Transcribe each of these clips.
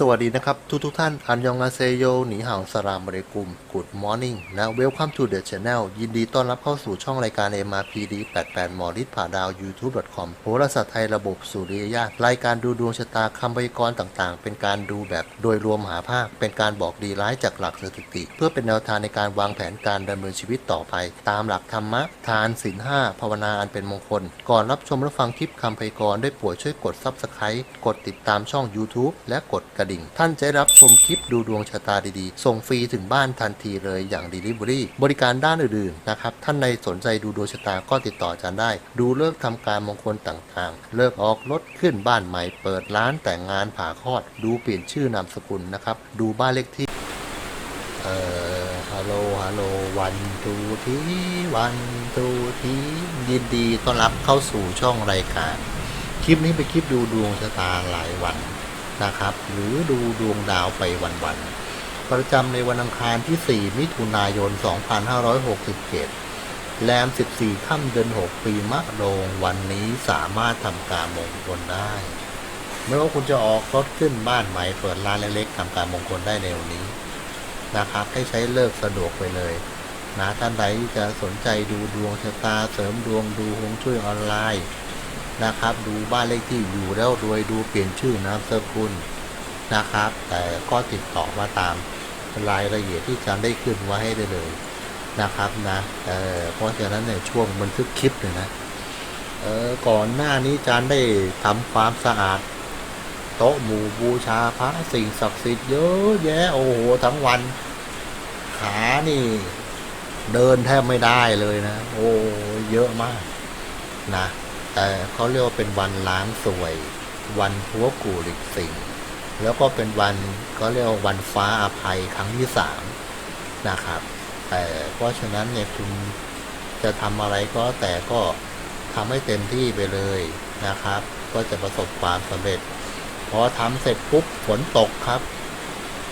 สวัสดีนะครับ ทุกทุกท่าน อันยองอาเซโยหนีห่าวสลามบริกุม Good Morning และ Welcome to the Channel ยินดีต้อนรับเข้าสู่ช่องรายการ MRPD 88หมอฤทธิ์ผ่าดาว YouTube.com โหราศาสตร์ไทยระบบสุริยญาตรายการดูดวงชะตาคำพยากรณ์ต่างๆ เป็นการดูแบบโดยรวมหาภาค เป็นการบอกดีร้ายจากหลักสถิติ เพื่อเป็นแนวทางในการวางแผนการดำเนินชีวิตต่อไป ตามหลักธรรมะ ทานศีลห้าภาวนาอันเป็นมงคล ก่อนรับชมและฟังคลิปคำพยากรณ์ได้โปรดช่วยกด Subscribe กดติดตามช่อง YouTube และกดกระดิ่ง ท่านจะได้รับชมคลิปดูดวงชะตาดีๆ ส่งฟรีถึงบ้านทันทีเลยอย่าง Delivery บริการด้านอื่นๆนะครับ ท่านในสนใจดูดวงชะตาก็ติดต่ออาจารย์ได้ ดูเลิกษ์ทำการมงคลต่างๆ เลิกออกรถขึ้นบ้านใหม่ เปิดร้านแต่งงานผ่าคลอด ดูเปลี่ยนชื่อนามสกุลนะครับ ดูบ้านเลขที่ เอ่อ ฮัลโหล ฮัลโหล วันทูทีวันทูทียินดีต้อนรับเข้าสู่ช่องรายการ คลิปนี้เป็นคลิปดูดวงชะตาหลายวัน นะครับ หรือดูดวงดาวไปวันๆ ประจำในวันอังคารที่ 4 มิถุนายน 2567 แรม 14 ค่ำเดือน 6 ปีมะโรงวันนี้สามารถทำการมงคลได้ ไม่ว่าคุณจะออกรถขึ้นบ้านใหม่เปิดร้านเล็กๆทำการมงคลได้ในวันนี้ นะครับ ให้ใช้เลิกสะดวกไปเลยนะท่านใดที่จะสนใจดูดวงชะตาเสริมดวงดูฮวงช่วยออนไลน์ นะครับ ดูบ้านเลขที่อยู่แล้วรวยดูเปลี่ยนชื่อนามสกุลนะครับ แต่ก็ติดต่อมาตามรายละเอียดที่จารย์ได้ขึ้นไว้ให้ได้เลยนะครับนะเออเพราะฉะนั้นเนี่ยช่วงบันทึกคลิปเนี่ยนะเออก่อนหน้านี้จารย์ได้ทำความสะอาด โต๊ะหมู่บูชาพระสิ่งศักดิ์สิทธิ์เยอะแยะโอ้โหทั้งวัน ขานี่ เดินแทบไม่ได้เลยนะ โอ้เยอะมากนะ แต่เขาเรียกว่าเป็นวันล้างสวย วันพัวกูหลิกสิงแล้วก็เป็นวันก็เรียกว่าวันฟ้าอภัยครั้งที่สามนะครับ แต่เพราะฉะนั้นเนี่ยคุณจะทำอะไรก็แต่ก็ทำให้เต็มที่ไปเลยนะครับ ก็จะประสบความสำเร็จพอทำเสร็จปุ๊บฝนตกครับ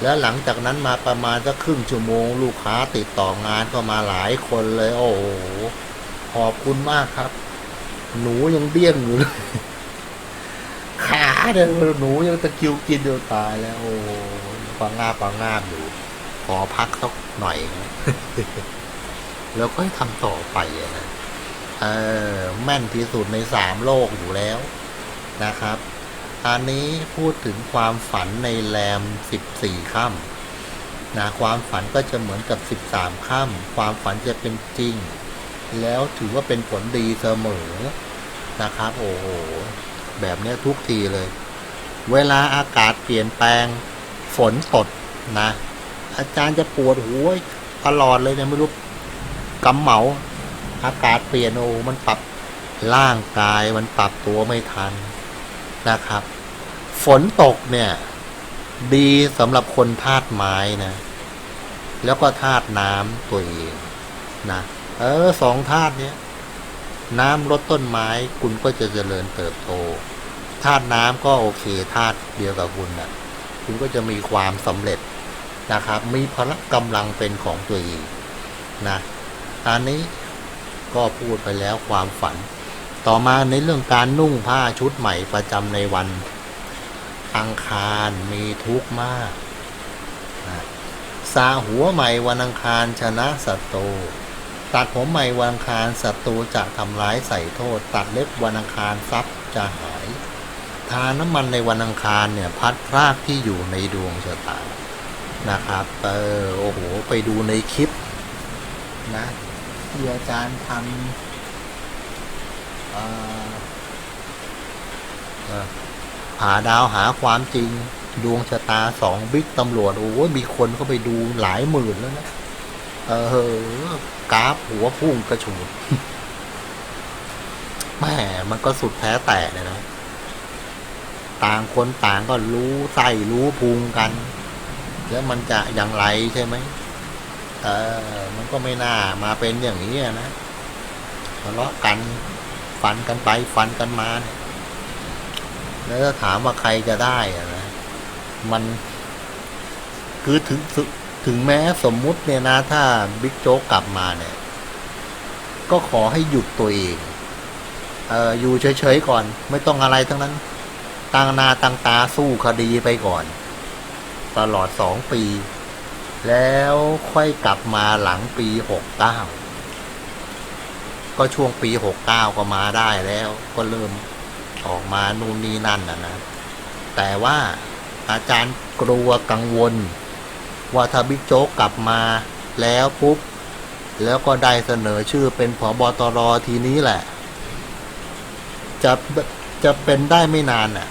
แล้วหลังจากนั้นมาประมาณสักครึ่งชั่วโมง ลูกค้าติดต่องานก็มาหลายคนเลย โอ้โหขอบคุณมากครับ หนูยังเดี้ยงอยู่เลย ขาเนี่ยหนูยังตะคิวกินเดียวตายแล้ว โอ้ปางงาปังงาบอยู่ ขอพักสักหน่อยนะแล้วก็ให้ทำต่อไปนะเออแม่นที่สุดในสามโลกอยู่แล้วนะครับอันนี้พูดถึงความฝันในแรม 14ค่ำนะความฝันก็จะเหมือนกับ 13ค่ำความฝันจะเป็นจริง แล้วถือว่าเป็นผลดีเสมอนะครับ โอ้โห แบบนี้ทุกทีเลย เวลาอากาศเปลี่ยนแปลงฝนตดนะ อาจารย์จะปวดหัวตลอดเลยเนี่ยไม่รู้กำเหมา อากาศเปลี่ยนโอ้มันปรับร่างกายมันปรับตัวไม่ทันนะครับ ฝนตกเนี่ย ดีสำหรับคนธาตุไม้นะ แล้วก็ธาตุน้ำตัวเองนะ เออสองธาตุเนี้ยน้ำลดต้นไม้คุณก็จะเจริญเติบโตธาตุน้ำก็โอเคธาตุเดียวกับคุณนะคุณก็จะมีความสำเร็จนะครับ มีพละกำลังเป็นของตัวเองนะอันนี้ก็พูดไปแล้วความฝัน ต่อมาในเรื่องการนุ่งผ้าชุดใหม่ประจำในวัน อังคารมีทุกข์มากนะสาหัวใหม่วันอังคารชนะศัตรูตั ตัดผมใหม่วันอังคารศัตรูจะทำร้ายใส่โทษ ตัดเล็บวันอังคารทรัพย์จะหาย ทาน้ำมันในวันอังคารเนี่ยพัดพรากที่อยู่ในดวงชะตานะครับเออโอ้โหไปดูในคลิปนะที่อาจารย์ทำเอ่อเอ่อหาดาวหาความจริง ดวงชะตาสองบิ๊กตำรวจ โอ้ยมีคนเข้าไปดูหลายหมื่นแล้วนะ เออกราฟหัวพุ่งกระฉูดแม่มันก็สุดแท้แต่เลยนะต่างคนต่างก็รู้ไส้รู้พุงกัน แล้วมันจะอย่างไรใช่ไหมเออ มันก็ไม่น่ามาเป็นอย่างนี้นะทะเลาะกันฟันกันไปฟันกันมา แล้วถาถามว่าใครจะได้อะนะ มันคือถึง ถึงแม้สมมุติเนี่ยนะถ้าบิ๊กโจ๊กกลับมาเนี่ย ก็ขอให้หยุดตัวเองเอออยู่เฉยๆก่อน ไม่ต้องอะไรทั้งนั้นตั้งนาตั้งตาสู้คดีไปก่อน ตลอดสองปี แล้วค่อยกลับมาหลังปีหกเก้าก็ช่วงปีหกเก้าก็มาได้แล้ว ก็เริ่มออกมานู่นนี่นั่นนะนะแต่ว่าอาจารย์กลัวกังวล ว่าถ้าบิ๊กโจ๊กกลับมาแล้วปุ๊บ แล้วก็ได้เสนอชื่อเป็นผอบอตรทีนี้แหละ จะจะเป็นได้ไม่นานน่ะ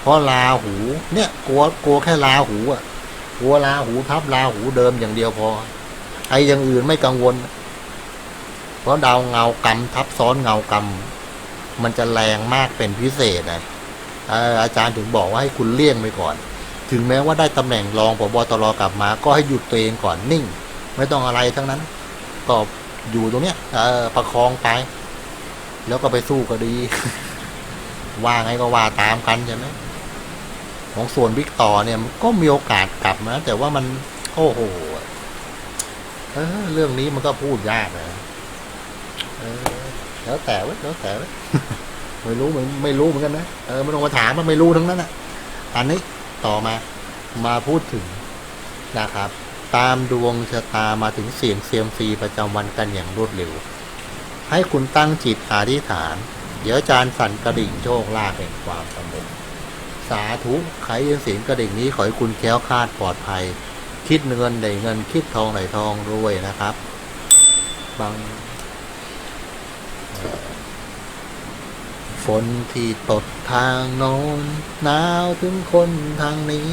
เพราะลาหูเนี่ยกลัวกลัวแค่ลาหูอะกลัวลาหูทับลาหูเดิมอย่างเดียวพอไอ้อย่างอื่นไม่กังวล เพราะดาวเงากรรมทับซ้อนเงากรรม มันจะแรงมากเป็นพิเศษนะอาจารย์ถึงบอกว่าให้คุณเลี่ยงไปก่อน ถึงแม้ว่าได้ตำแหน่งรองผบตรกลับมา ก็ให้หยุดตัวเองก่อนนิ่ง ไม่ต้องอะไรทั้งนั้นก็อยู่ตรงเนี้ยอประคองไป แล้วก็ไปสู้ก็ดี ว่าไงก็ว่าตามกันใช่ไหมของส่วนบิ๊กต่อเนี่ยก็มีโอกาสกลับนะแต่ว่ามัน โอ้โหเออเรื่องนี้มันก็พูดยากนะเออแล้วแต่เว้ยแล้วแต่เว้ยไม่รู้เหมือนไม่รู้เหมือนกันนะเออไม่ต้องมาถามมันไม่รู้ทั้งนั้นอะอันนี้ ต่อมา มาพูดถึงนะครับ ตามดวงชะตามาถึงเสียงเซียมซีประจำวันกันอย่างรวดเร็ว ให้คุณตั้งจิตอธิษฐาน เดี๋ยวอาจารย์สั่นกระดิ่งโชคลาภแห่งความสงบสาธุใครยินเสียงกระดิ่งนี้ขอให้คุณแค้วคาดปลอดภัย คิดเงินได้เงินคิดทองได้ทองรวยนะครับ บางเอ่อ ฝนที่ตกทางโน้นหนาวถึงคนทางนี้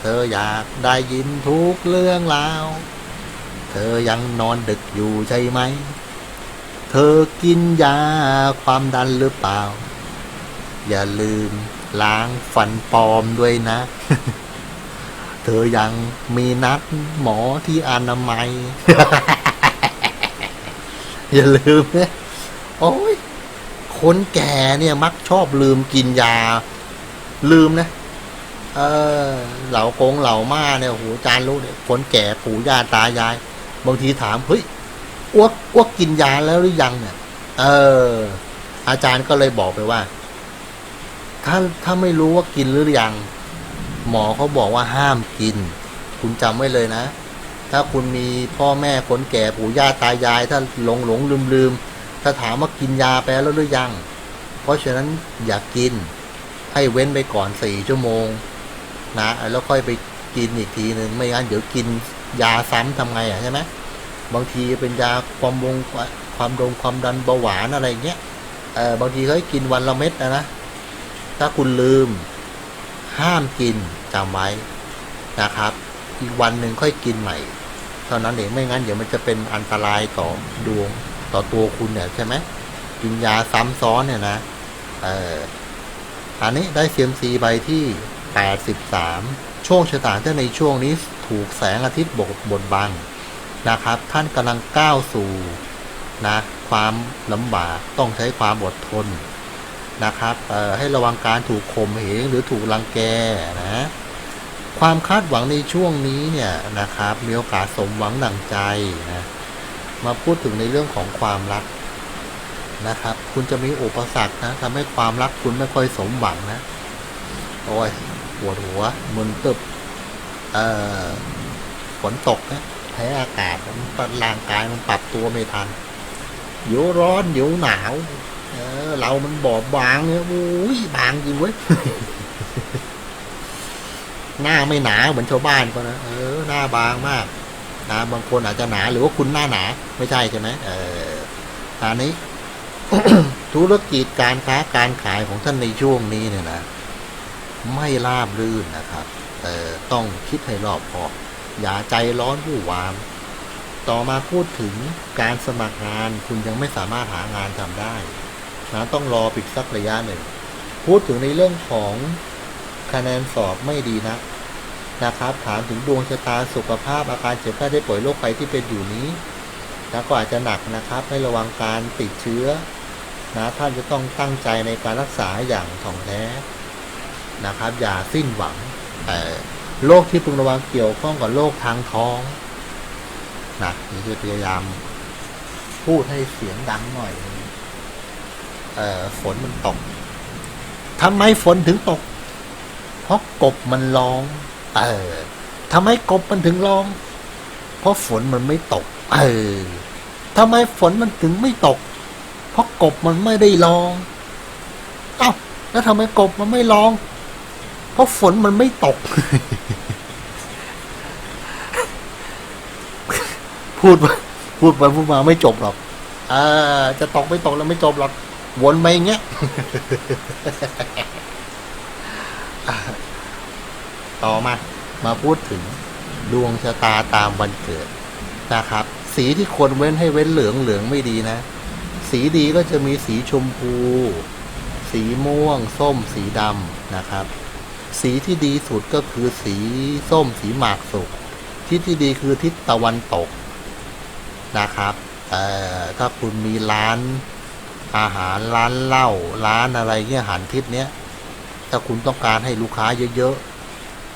เธออยากได้ยินทุกเรื่องราว เธอยังนอนดึกอยู่ใช่ไหม เธอกินยาความดันหรือเปล่า อย่าลืมล้างฟันปลอมด้วยนะ เธอยังมีนัดหมอที่อนามัย อย่าลืมนะโอ้ย คนแก่เนี่ยมักชอบลืมกินยา ลืมนะ เออ เหล่ากงเหล่ามาเนี่ยโอ้โหจานรู้เนี่ยคนแก่ปู่ย่าตายาย บางทีถามเฮ้ยอ้วกอ้วกกินยาแล้วหรือยังเนี่ย เออ อาจารย์ก็เลยบอกไปว่า ถ้าถ้าไม่รู้ว่ากินหรือยัง หมอเขาบอกว่าห้ามกิน คุณจำไว้เลยนะ ถ้าคุณมีพ่อแม่คนแก่ปู่ย่าตายาย ถ้าหลงหลงลืมลืม ถ้าถามว่ากินยาไปแล้วหรือยัง เพราะฉะนั้นอย่ากกิน ให้เว้นไปก่อนสี่ชั่วโมง นะแล้วค่อยไปกินอีกทีหนึ่งไม่งั้นเดี๋ยวกินยาซ้ำทำไงอะใช่ไหมบางทีเป็นยาความวงความดงความดันเบาหวานอะไรเงี้ยเออบางทีเขาให้กินวันละเม็ดนะนะถ้าคุณลืม ห้ามกินจำไว้นะครับ อีกวันหนึ่งค่อยกินใหม่เท่านั้นเองไม่งั้นเดี๋ยวมันจะเป็นอันตรายต่อดวง ต่อตัวคุณเนี่ยใช่ไหมกินยาซ้ำซ้อนเนี่ยนะเอออันนี้ได้เซียมซีใบที่ 83ช่วงชะตาที่ในช่วงนี้ถูกแสงอาทิตย์บกบดบังนะครับ ท่านกำลังก้าวสู่นะความลำบากต้องใช้ความอดทนนะครับเออให้ระวังการถูกข่มเหงหรือถูกรังแกนะความคาดหวังในช่วงนี้เนี่ยนะครับมีโอกาสสมหวังดังใจนะ มาพูดถึงในเรื่องของความรักนะครับ คุณจะมีอุปสรรคนะทำให้ความรักคุณไม่ค่อยสมหวังนะ โอ้ยปวดหัวมึนตึบเอ่อฝนตกนะแพ้อากาศมันร่างกายมันปรับตัวไม่ทันเดี๋ยวร้อนเดี๋ยวหนาวเออเรามันบอบบางเนี่ยโอ้ยบางจริงเว้ยหน้าไม่หนาเหมือนชาวบ้านก็นะเออหน้าบางมาก นะบางคนอาจจะหนาหรือว่าคุณหน้าหนาไม่ใช่ใช่ไหมเอออันนี้ ธุรกิจการค้าการขายของท่านในช่วงนี้เนี่ยนะ ไม่ราบรื่นนะครับเออต้องคิดให้รอบคอบอย่าใจร้อนผู้วาม ต่อมาพูดถึงการสมัครงานคุณยังไม่สามารถหางานทำได้นะต้องรอปิดสักระยะหนึ่ง พูดถึงในเรื่องของคะแนนสอบไม่ดีนะ นะครับ ถามถึงดวงชะตาสุขภาพอาการเจ็บไข้ได้ป่วยโรคภัยที่เป็นอยู่นี้นะก็อาจจะหนักนะครับให้ระวังการติดเชื้อนะท่านจะต้องตั้งใจในการรักษาอย่างถ่องแท้นะครับ อย่าสิ้นหวังเอ่โรคที่พึงระวังเกี่ยวข้องกับโรคทางท้องนะนี่คือพยายาม พูดให้เสียงดังหน่อยเออฝนมันตกทำไมฝนถึงตก เพราะกบมันร้อง เออทำไมกบมันถึงร้อง เพราะฝนมันไม่ตก เออทำไมฝนมันถึงไม่ตก เพราะกบมันไม่ได้ร้อง เอ้าแล้วทำไมกบมันไม่ร้อง เพราะฝนมันไม่ตก พูดไปพูดไปพูดมาไม่จบหรอกเออจะตกไม่ตกแล้วไม่จบหรอกวนไปอย่างเงี้ย ต่อมา มาพูดถึงดวงชะตาตามวันเกิดนะครับ สีที่ควรเว้นให้เว้นเหลืองเหลืองไม่ดีนะ สีดีก็จะมีสีชมพู สีม่วง ส้ม สีดำนะครับ สีที่ดีสุดก็คือสีส้มสีหมากสุกทิศที่ดีคือทิศตะวันตกนะครับเอ่อถ้าคุณมีร้านอาหารร้านเหล้าร้านอะไรเงี้ยหันทิศเนี้ยถ้าคุณต้องการให้ลูกค้าเยอะๆ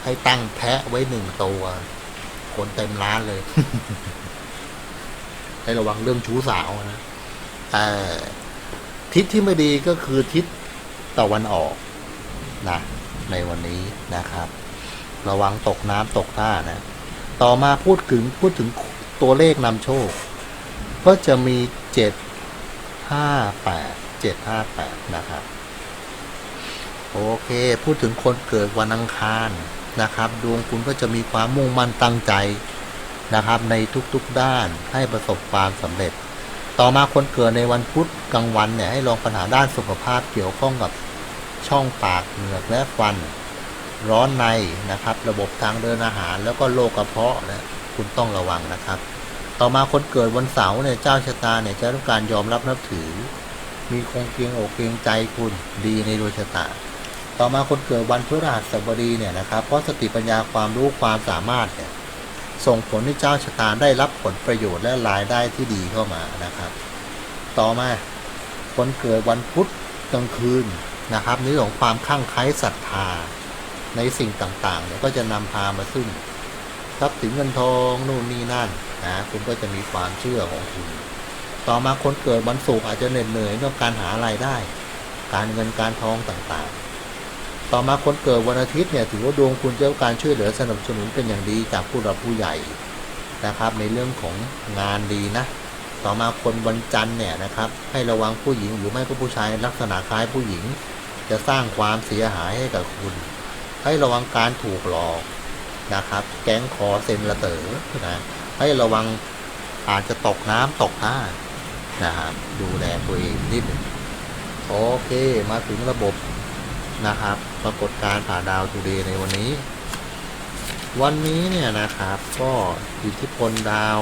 ให้ตั้งแพะไว้หนึ่งตัว คนเต็มร้านเลย ให้ระวังเรื่องชู้สาวนะทิศที่ไม่ดีก็คือทิศตะวันออกนะในวันนี้นะครับ ระวังตกน้ำตกท่านะ ต่อมาพูดถึงพูดถึงตัวเลขนำโชค ก็จะมีเจ็ดห้าแปดเจ็ดห้าแปดนะครับ โอเค พูดถึงคนเกิดวันอังคาร นะครับ ดวงคุณก็จะมีความมุ่งมั่นตั้งใจนะครับ ในทุกๆด้านให้ประสบความสำเร็จ ต่อมาคนเกิดในวันพุธกลางวันเนี่ยให้ลองปัญหาด้านสุขภาพเกี่ยวข้องกับช่องปากเหงือกและฟัน ร้อนในนะครับ ระบบทางเดินอาหาร แล้วก็โรคกระเพาะนะคุณต้องระวังนะครับ ต่อมาคนเกิดวันเสาร์เนี่ยเจ้าชะตาเนี่ยจะต้องการยอมรับนับถือ มีคงเกียงอกเกียงใจคุณดีในดวงชะตา ต่อมาคนเกิดวันพฤหัสบดีเนี่ยนะครับ เพราะสติปัญญาความรู้ความสามารถเนี่ยส่งผลให้เจ้าชะตาได้รับผลประโยชน์และรายได้ที่ดีเข้ามานะครับ ต่อมาคนเกิดวันพุธกลางคืนนะครับในเรื่องของความข้างไคล้ศรัทธาในสิ่งต่างๆเนี่ยก็จะนำพามาซึ่งทรัพย์สินเงินทองนู่นนี่นั่นนะคุณก็จะมีความเชื่อของคุณ ต่อมาคนเกิดวันศุกร์อาจจะเหน็ดเหนื่อยเรื่องการหารายได้ การเงินการทองต่างๆ ต่อมาคนเกิดวันอาทิตย์เนี่ยถือว่าดวงคุณจะได้การช่วยเหลือสนับสนุนเป็นอย่างดีจากผู้หลักผู้ใหญ่นะครับ ในเรื่องของงานดีนะ ต่อมาคนวันจันทร์เนี่ยนะครับ ให้ระวังผู้หญิงหรือไม่ก็ผู้ชายลักษณะคล้ายผู้หญิง จะสร้างความเสียหายให้กับคุณ ให้ระวังการถูกหลอกนะครับ แก๊งคอเซ็นละเตอ๋อนะให้ระวังอาจจะตกน้ำตกท่านะครับดูแลตัวเองนิดหนึ่งโอเค มาถึงระบบ นะครับ ปรากฏการผ่าดาวทูเดย์ในวันนี้ วันนี้เนี่ยนะครับก็อิทธิพลดาว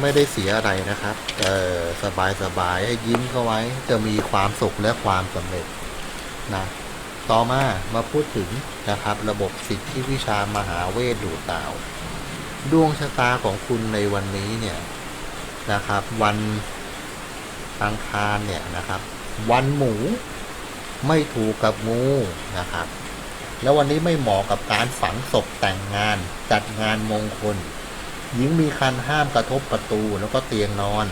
ไม่ได้เสียอะไรนะครับเออสบายสบายให้ยิ้มเข้าไว้ จะมีความสุขและความสำเร็จนะต่อมามาพูดถึงนะครับ ระบบสิทธิวิชามหาเวทดูดดาว ดวงชะตาของคุณในวันนี้เนี่ยนะครับ วันอังคารเนี่ยนะครับ วันหมู ไม่ถูกกับงูนะครับ แล้ววันนี้ไม่เหมาะกับการฝังศพแต่งงาน จัดงานมงคลหญิงมีคันห้ามกระทบประตูแล้วก็เตียงนอน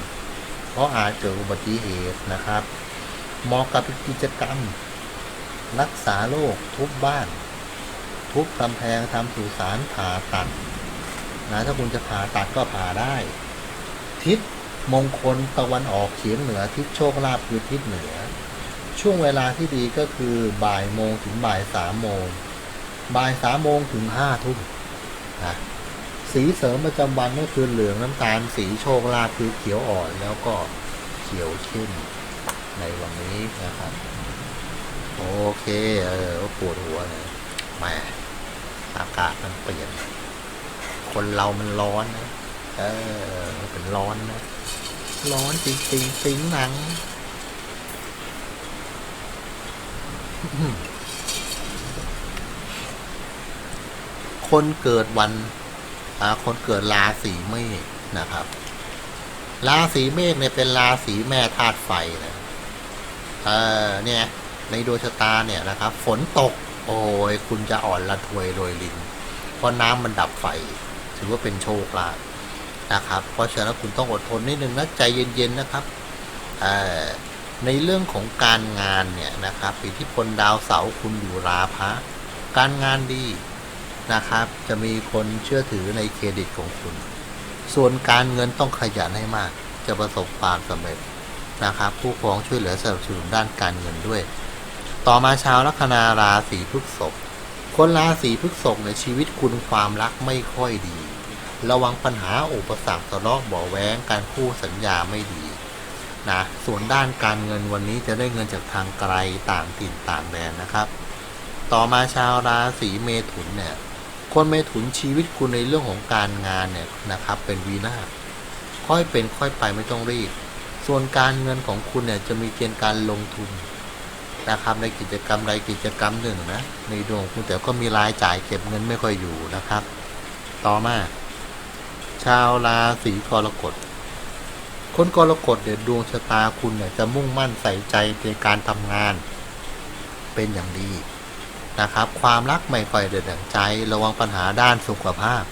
เพราะอาจเกิดอุบัติเหตุนะครับเหมาะกับกิจกรรม รักษาโรคทุบบ้าน ทุบกำแพงทำสุสานผ่าตัดนะถ้าคุณจะผ่าตัดก็ผ่าได้ ทิศ มงคลตะวันออกเฉียงเหนือทิศโชคลาภคือทิศเหนือ ช่วงเวลาที่ดีก็คือบ่ายโมงถึงบ่ายสามโมงบ่ายสามโมงถึงห้าทุ่มนะสีเสริมประจำวันก็คือเหลืองน้ำตาลสีโชคลาภคือเขียวอ่อนแล้วก็เขียวเข้มในวันนี้นะครับ โอเค เออปวดหัวเลยแหมอากาศมันเปลี่ยน คนเรามันร้อนนะ เออมันเป็นร้อนนะ ร้อนจริงจริงๆสิงหนังคนเกิดวันคนเกิดราศีเมษนะครับ ราศีเมษเนี่ยเป็นราศีแม่ธาตุไฟนะเออเนี่ย ในดวงชะตาเนี่ยนะครับ ฝนตก โอ้ยคุณจะอ่อนละทวยโรยลินเพราะน้ำมันดับไฟ ถือว่าเป็นโชคลาภ นะครับ เพราะฉะนั้นคุณต้องอดทนนิดนึงนะใจเย็นๆนะครับในเรื่องของการงานเนี่ยนะครับอิทธิพลดาวเสาร์คุณอยู่ราพะการงานดีนะครับ จะมีคนเชื่อถือในเครดิตของคุณ ส่วนการเงินต้องขยันให้มาก จะประสบความสำเร็จนะครับ ผู้ครองช่วยเหลือสนับสนุนด้านการเงินด้วย ต่อมาชาวลัคนาราศีพฤษภคนราศีพฤษภในชีวิตคุณความรักไม่ค่อยดี ระวังปัญหาอุปสรรคทะเลาะเบาะแว้งการคู่สัญญาไม่ดีนะส่วนด้านการเงินวันนี้จะได้เงินจากทางไกลต่างถิ่นต่างแดนนะครับ ต่อมาชาวราศีเมถุนเนี่ยคนเมถุนชีวิตคุณในเรื่องของการงานเนี่ยนะครับเป็นวีนาศค่อยเป็นค่อยไปไม่ต้องรีบ ส่วนการเงินของคุณเนี่ยจะมีเกณฑ์การลงทุนนะครับในกิจกรรมใดกิจกรรมหนึ่งนะในดวงคุณแต่ก็มีรายจ่ายเก็บเงินไม่ค่อยอยู่นะครับ ต่อมา ชาวราศีกรกฎคนกรกฎเนี่ยดวงชะตาคุณเนี่ยจะมุ่งมั่นใส่ใจในการทำงานเป็นอย่างดีนะครับ ความรักไม่ค่อยเดินดังใจ ระวังปัญหาด้านสุขภาพ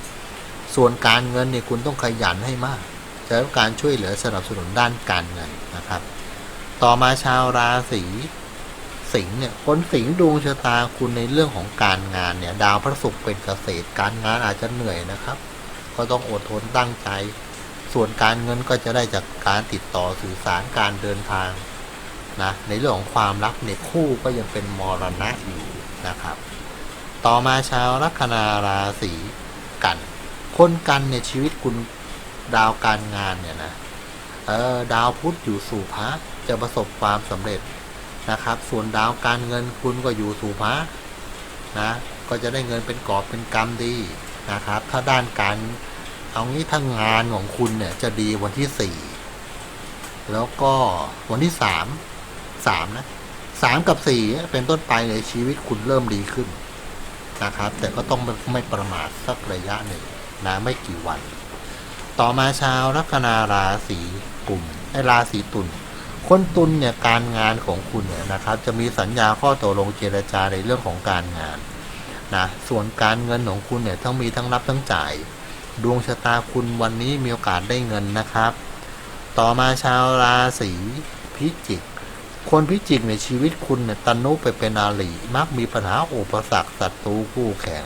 ส่วนการเงินเนี่ยคุณต้องขยันให้มากจะได้รับการช่วยเหลือสนับสนุนด้านการเงินนะครับ ต่อมาชาวราศีสิงห์เนี่ยคนสิงห์ดวงชะตาคุณในเรื่องของการงานเนี่ย ดาวพระศุกร์เป็นเกษตรการงานอาจจะเหนื่อยนะครับ ก็ต้องอดทนตั้งใจ ส่วนการเงินก็จะได้จากการติดต่อสื่อสารการเดินทางนะในเรื่องของความรักเนี่ยคู่ก็ยังเป็นมรณะอยู่นะครับ ต่อมาชาวลัคนาราศีกัน คนกันเนี่ยชีวิตคุณดาวการงานเนี่ยนะเออดาวพุธอยู่สู่พระจะประสบความสำเร็จนะครับ ส่วนดาวการเงินคุณก็อยู่สู่พระนะก็จะได้เงินเป็นกอบเป็นกำดี นะครับ ถ้าด้านการเอางี้ถ้างานของคุณเนี่ยจะดีวันที่สี่แล้วก็วันที่สามสามนะสามกับสี่เป็นต้นไปในชีวิตคุณเริ่มดีขึ้นนะครับ แต่ก็ต้องไม่ประมาทสักระยะหนึ่งนะไม่กี่วัน ต่อมาชาวลัคนาราศีกุมไอราศีตุลคนตุลเนี่ยการงานของคุณเนี่ยนะครับ จะมีสัญญาข้อตกลงเจรจาในเรื่องของการงาน นะส่วนการเงินของคุณเนี่ยทั้งมีทั้งรับทั้งจ่าย ดวงชะตาคุณวันนี้มีโอกาสได้เงินนะครับ ต่อมาชาวราศีพิจิก คนพิจิกในชีวิตคุณเนี่ยตันุไปเป็นอาลีมักมีปัญหาอุปสรรคศัตรูคู่แข่ง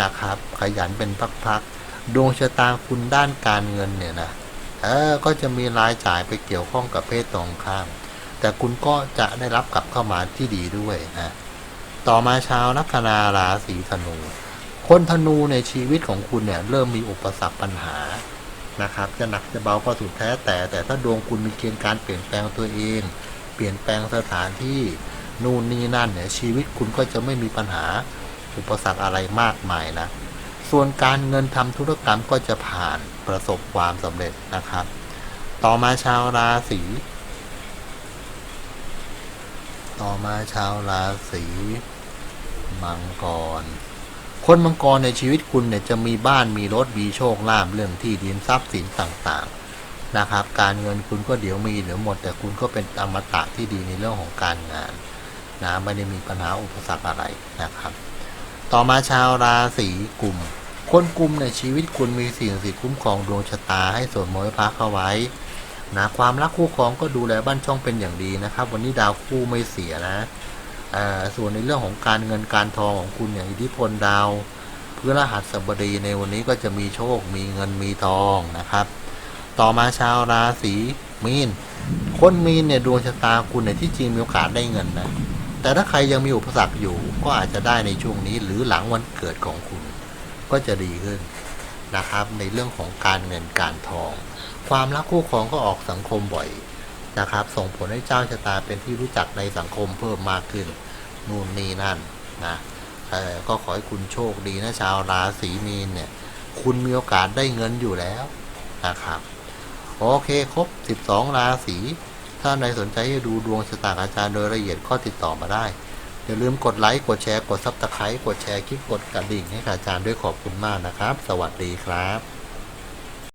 นะครับ ขยันเป็นพักๆดวงชะตาคุณด้านการเงินเนี่ยนะเออก็จะมีรายจ่ายไปเกี่ยวข้องกับเพศตรงข้าม แต่คุณก็จะได้รับกลับเข้ามาที่ดีด้วยนะ ต่อมาชาวลัคนาราศีธนู คนธนูในชีวิตของคุณเนี่ย เริ่มมีอุปสรรคปัญหานะครับ จะหนักจะเบาก็สุดแท้แต่ แต่ถ้าดวงคุณมีเกณฑ์การเปลี่ยนแปลงตัวเอง เปลี่ยนแปลงสถานที่นู่นนี่นั่นเนี่ยชีวิตคุณก็จะไม่มีปัญหาอุปสรรคอะไรมากมายนะส่วนการเงินทำธุรกรรมก็จะผ่านประสบความสำเร็จนะครับ ต่อมาชาวราศีต่อมาชาวราศี มังกร คนมังกรในชีวิตคุณเนี่ยจะมีบ้านมีรถมีโชคลาภเรื่องที่ดินทรัพย์สินต่างๆนะครับ การเงินคุณก็เดี๋ยวมีเดี๋ยวหมด แต่คุณก็เป็นอมตะที่ดีในเรื่องของการงานนะไม่ได้มีปัญหาอุปสรรคอะไรนะครับ ต่อมาชาวราศีกุมคนกุมในชีวิตคุณมีสิ่งสิทธิ์คุ้มครองดวงชะตาให้สวดมนต์พระเข้าไว้นะความรักคู่ครองก็ดูแลบ้านช่องเป็นอย่างดีนะครับ วันนี้ดาวคู่ไม่เสียนะ ส่วนในเรื่องของการเงินการทองของคุณเนี่ยอิทธิพลดาวพฤหัสบดีในวันนี้ก็จะมีโชคมีเงินมีทองนะครับ ต่อมาชาวราศีมีนคนมีนเนี่ยดวงชะตาคุณเนี่ยที่จริงมีโอกาสได้เงินนะแต่ถ้าใครยังมีอุปสรรคอยู่ก็อาจจะได้ในช่วงนี้หรือหลังวันเกิดของคุณ ก็จะดีขึ้นนะครับ ในเรื่องของการเงินการทอง ความรักคู่ครองก็ออกสังคมบ่อย นะครับ ส่งผลให้เจ้าชะตาเป็นที่รู้จักในสังคมเพิ่มมากขึ้นนู่นนี่นั่นนะก็ขอให้คุณโชคดีนะชาวราศีมีนเนี่ย คุณมีโอกาสได้เงินอยู่แล้วนะครับ โอเคครบ 12 ราศีถ้าในสนใจดูดวงชะตาอาจารย์โดยละเอียดข้อติดต่อมาได้ อย่าลืมกดไลค์ กดแชร์ กดซับสไครต์กดแชร์คลิปกดกระดิ่งให้อาจารย์ด้วยขอบคุณมากนะครับ สวัสดีครับ